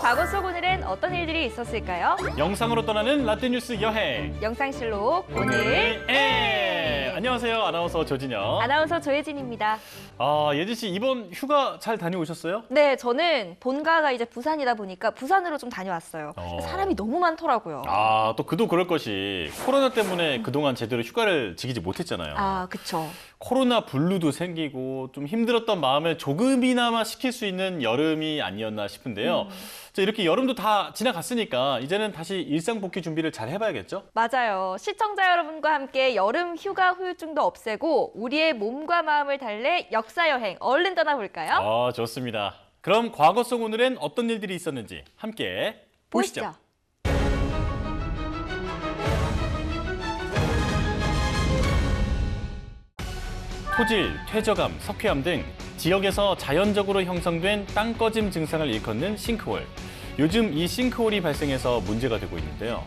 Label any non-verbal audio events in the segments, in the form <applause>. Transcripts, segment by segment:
과거 속 오늘은 어떤 일들이 있었을까요? 영상으로 떠나는 라떼뉴스 여행. 영상실록 오늘 에 안녕하세요. 아나운서 조진영. 아나운서 조혜진입니다. 아, 예진 씨 이번 휴가 잘 다녀오셨어요? 네, 저는 본가가 이제 부산이다 보니까 부산으로 좀 다녀왔어요. 어. 사람이 너무 많더라고요. 아, 또 그도 그럴 것이 코로나 때문에 그동안 제대로 휴가를 지키지 못했잖아요. 아, 그쵸. 코로나 블루도 생기고 좀 힘들었던 마음을 조금이나마 식힐 수 있는 여름이 아니었나 싶은데요. 자, 이렇게 여름도 다 지나갔으니까 이제는 다시 일상 복귀 준비를 잘 해봐야겠죠? 맞아요. 시청자 여러분과 함께 여름 휴가 후유증도 없애고 우리의 몸과 마음을 달래 역사 여행 얼른 떠나볼까요? 아, 좋습니다. 그럼 과거 속 오늘엔 어떤 일들이 있었는지 함께 보시죠. 토질, 퇴저감, 석회암 등 지역에서 자연적으로 형성된 땅 꺼짐 증상을 일컫는 싱크홀. 요즘 이 싱크홀이 발생해서 문제가 되고 있는데요.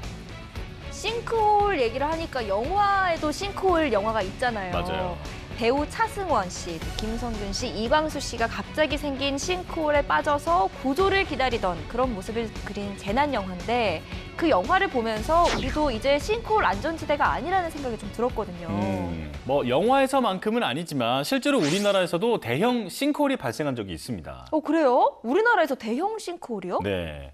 싱크홀 얘기를 하니까 영화에도 싱크홀 영화가 있잖아요. 맞아요. 배우 차승원 씨, 김성균 씨, 이광수 씨가 갑자기 생긴 싱크홀에 빠져서 구조를 기다리던 그런 모습을 그린 재난 영화인데 그 영화를 보면서 우리도 이제 싱크홀 안전지대가 아니라는 생각이 좀 들었거든요. 음, 뭐 영화에서만큼은 아니지만 실제로 우리나라에서도 대형 싱크홀이 발생한 적이 있습니다. 어 그래요? 우리나라에서 대형 싱크홀이요? 네.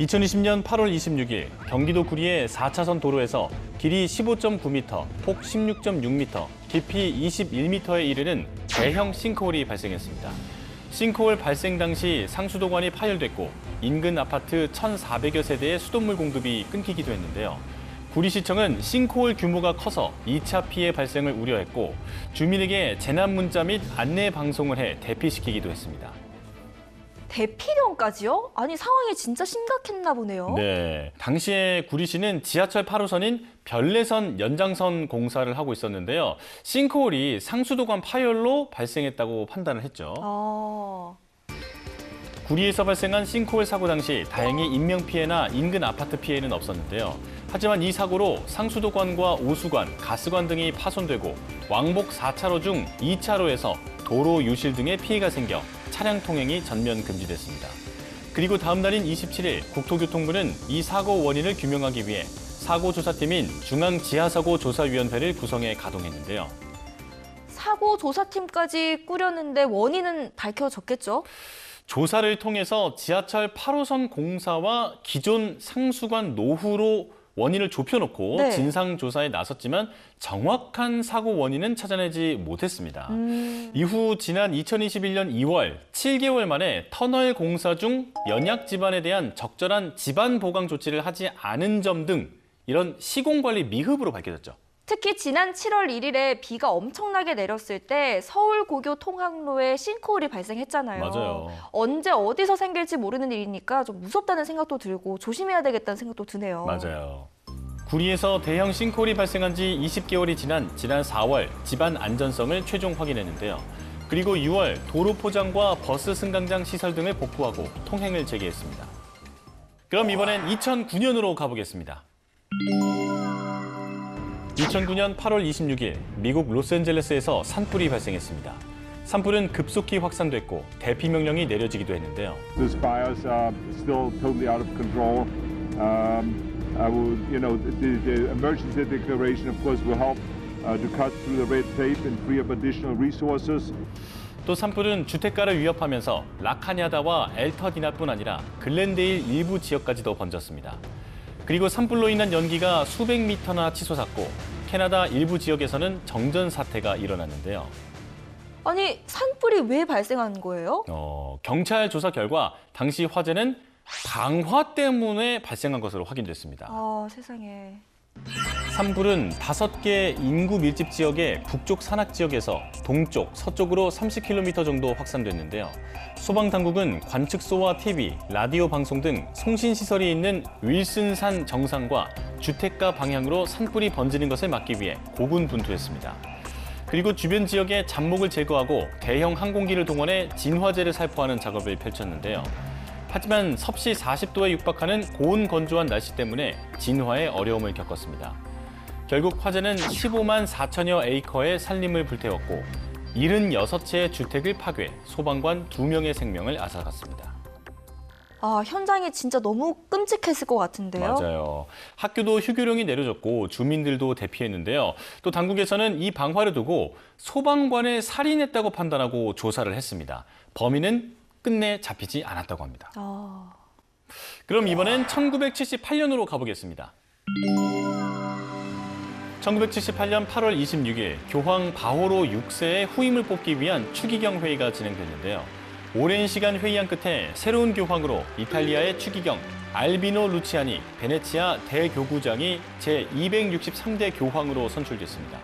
2020년 8월 26일 경기도 구리의 4차선 도로에서 길이 15.9m, 폭 16.6m, 깊이 21m에 이르는 대형 싱크홀이 발생했습니다. 싱크홀 발생 당시 상수도관이 파열됐고 인근 아파트 1,400여 세대의 수돗물 공급이 끊기기도 했는데요. 구리시청은 싱크홀 규모가 커서 2차 피해 발생을 우려했고 주민에게 재난 문자 및 안내 방송을 해 대피시키기도 했습니다. 대피령까지요? 아니 상황이 진짜 심각했나 보네요. 네. 당시에 구리시는 지하철 8호선인 별내선 연장선 공사를 하고 있었는데요. 싱크홀이 상수도관 파열로 발생했다고 판단을 했죠. 아, 구리에서 발생한 싱크홀 사고 당시 다행히 인명 피해나 인근 아파트 피해는 없었는데요. 하지만 이 사고로 상수도관과 오수관, 가스관 등이 파손되고 왕복 4차로 중 2차로에서 도로 유실 등의 피해가 생겨 차량 통행이 전면 금지됐습니다. 그리고 다음 날인 27일 국토교통부는 이 사고 원인을 규명하기 위해 사고 조사팀인 중앙지하사고조사위원회를 구성해 가동했는데요. 사고 조사팀까지 꾸렸는데 원인은 밝혀졌겠죠? 조사를 통해서 지하철 8호선 공사와 기존 상수관 노후로 원인을 좁혀놓고 네. 진상 조사에 나섰지만 정확한 사고 원인은 찾아내지 못했습니다. 음, 이후 지난 2021년 2월 7개월 만에 터널 공사 중 연약 집안에 대한 적절한 집안 보강 조치를 하지 않은 점 등 이런 시공 관리 미흡으로 밝혀졌죠. 특히 지난 7월 1일에 비가 엄청나게 내렸을 때 서울 고교 통학로에 싱크홀이 발생했잖아요. 맞아요. 언제 어디서 생길지 모르는 일이니까 좀 무섭다는 생각도 들고 조심해야 되겠다는 생각도 드네요. 맞아요. 구리에서 대형 싱크홀이 발생한 지 20개월이 지난 지난 4월 집안 안전성을 최종 확인했는데요. 그리고 6월 도로 포장과 버스 승강장 시설 등을 복구하고 통행을 재개했습니다. 그럼 이번엔 2009년으로 가보겠습니다. 2009년 8월 26일 미국 로스앤젤레스에서 산불이 발생했습니다. 산불은 급속히 확산됐고 대피 명령이 내려지기도 했는데요. Those fires are still totally out of control. Um, I would, you know, the, the emergency declaration, of course, will help uh, to cut through the red tape and free up additional resources. 또 산불은 주택가를 위협하면서 라카냐다와 엘터디나뿐 아니라 글렌데일 일부 지역까지도 번졌습니다. 그리고 산불로 인한 연기가 수백 미터나 치솟았고 캐나다 일부 지역에서는 정전 사태가 일어났는데요. 아니 산불이 왜 발생한 거예요? 어, 경찰 조사 결과 당시 화재는 방화 때문에 발생한 것으로 확인됐습니다. 아 세상에. 산불은 다섯 개 인구 밀집 지역의 북쪽 산악 지역에서 동쪽, 서쪽으로 30km 정도 확산됐는데요. 소방 당국은 관측소와 TV, 라디오 방송 등 송신 시설이 있는 윌슨산 정상과 주택가 방향으로 산불이 번지는 것을 막기 위해 고군분투했습니다. 그리고 주변 지역의 잡목을 제거하고 대형 항공기를 동원해 진화제를 살포하는 작업을 펼쳤는데요. 하지만 섭씨 40도에 육박하는 고온 건조한 날씨 때문에 진화에 어려움을 겪었습니다. 결국 화재는 15만 4천여 에이커의 산림을 불태웠고 76채의 주택을 파괴, 소방관 2명의 생명을 앗아갔습니다. 아, 현장이 진짜 너무 끔찍했을 것 같은데요. 맞아요. 학교도 휴교령이 내려졌고 주민들도 대피했는데요. 또 당국에서는 이 방화를 두고 소방관을 살인했다고 판단하고 조사를 했습니다. 범인은 끝내 잡히지 않았다고 합니다. 아, 그럼 이번엔 1978년으로 가보겠습니다. 1978년 8월 26일 교황 바오로 6세의 후임을 뽑기 위한 추기경 회의가 진행됐는데요. 오랜 시간 회의한 끝에 새로운 교황으로 이탈리아의 추기경 알비노 루치아니 베네치아 대교구장이 제263대 교황으로 선출됐습니다.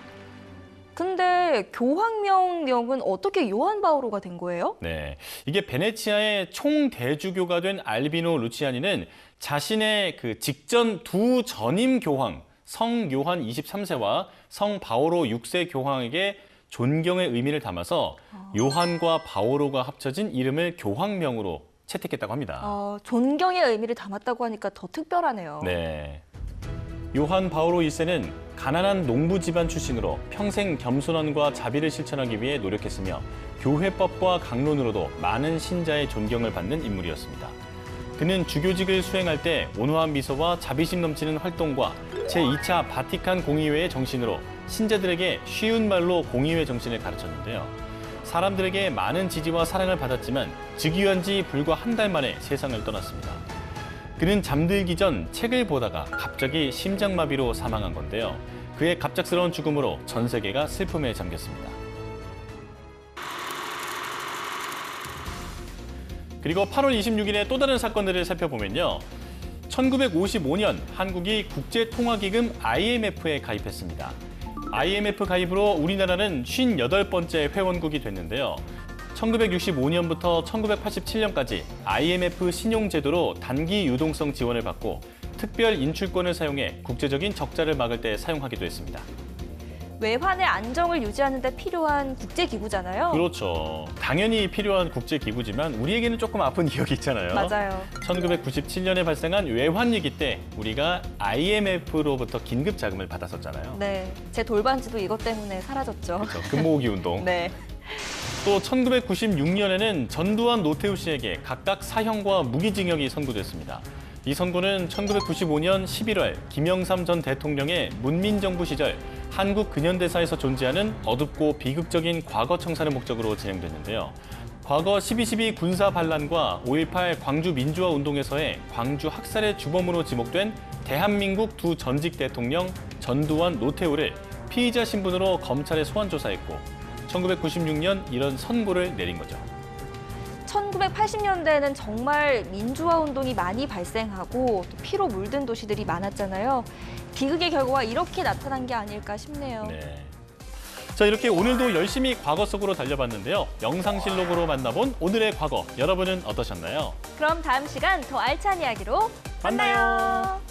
근데 교황 명령은 어떻게 요한 바오로가 된 거예요? 네, 이게 베네치아의 총대주교가 된 알비노 루치아니는 자신의 그 직전 두 전임 교황 성 요한 23세와 성 바오로 6세 교황에게 존경의 의미를 담아서 요한과 바오로가 합쳐진 이름을 교황명으로 채택했다고 합니다. 어, 존경의 의미를 담았다고 하니까 더 특별하네요. 네. 요한 바오로 1세는 가난한 농부 집안 출신으로 평생 겸손함과 자비를 실천하기 위해 노력했으며 교회법과 강론으로도 많은 신자의 존경을 받는 인물이었습니다. 그는 주교직을 수행할 때 온화한 미소와 자비심 넘치는 활동과 제2차 바티칸 공의회의 정신으로 신자들에게 쉬운 말로 공의회 정신을 가르쳤는데요. 사람들에게 많은 지지와 사랑을 받았지만 즉위한 지 불과 한 달 만에 세상을 떠났습니다. 그는 잠들기 전 책을 보다가 갑자기 심장마비로 사망한 건데요. 그의 갑작스러운 죽음으로 전 세계가 슬픔에 잠겼습니다. 그리고 8월 26일에 또 다른 사건들을 살펴보면요. 1955년 한국이 국제통화기금 IMF에 가입했습니다. IMF 가입으로 우리나라는 58번째 회원국이 됐는데요. 1965년부터 1987년까지 IMF 신용제도로 단기 유동성 지원을 받고 특별 인출권을 사용해 국제적인 적자를 막을 때 사용하기도 했습니다. 외환의 안정을 유지하는 데 필요한 국제기구잖아요. 그렇죠. 당연히 필요한 국제기구지만 우리에게는 조금 아픈 <laughs> 기억이 있잖아요. 맞아요. 1997년에 발생한 외환위기 때 우리가 IMF로부터 긴급 자금을 받았었잖아요. 네, 제 돌반지도 이것 때문에 사라졌죠. 그렇죠. 금모으기 운동. <laughs> 네. 또 1996년에는 전두환 노태우 씨에게 각각 사형과 무기징역이 선고됐습니다. 이 선고는 1995년 11월 김영삼 전 대통령의 문민정부 시절 한국 근현대사에서 존재하는 어둡고 비극적인 과거 청산을 목적으로 진행됐는데요. 과거 12.12 군사 반란과 5.18 광주 민주화 운동에서의 광주 학살의 주범으로 지목된 대한민국 두 전직 대통령 전두환 노태우를 피의자 신분으로 검찰에 소환 조사했고 1996년 이런 선고를 내린 거죠. 1980년대에는 정말 민주화 운동이 많이 발생하고 또 피로 물든 도시들이 많았잖아요. 비극의 결과가 이렇게 나타난 게 아닐까 싶네요. 네. 자, 이렇게 오늘도 열심히 과거 속으로 달려봤는데요. 영상실록으로 만나본 오늘의 과거. 여러분은 어떠셨나요? 그럼 다음 시간 더 알찬 이야기로 만나요. 만나요.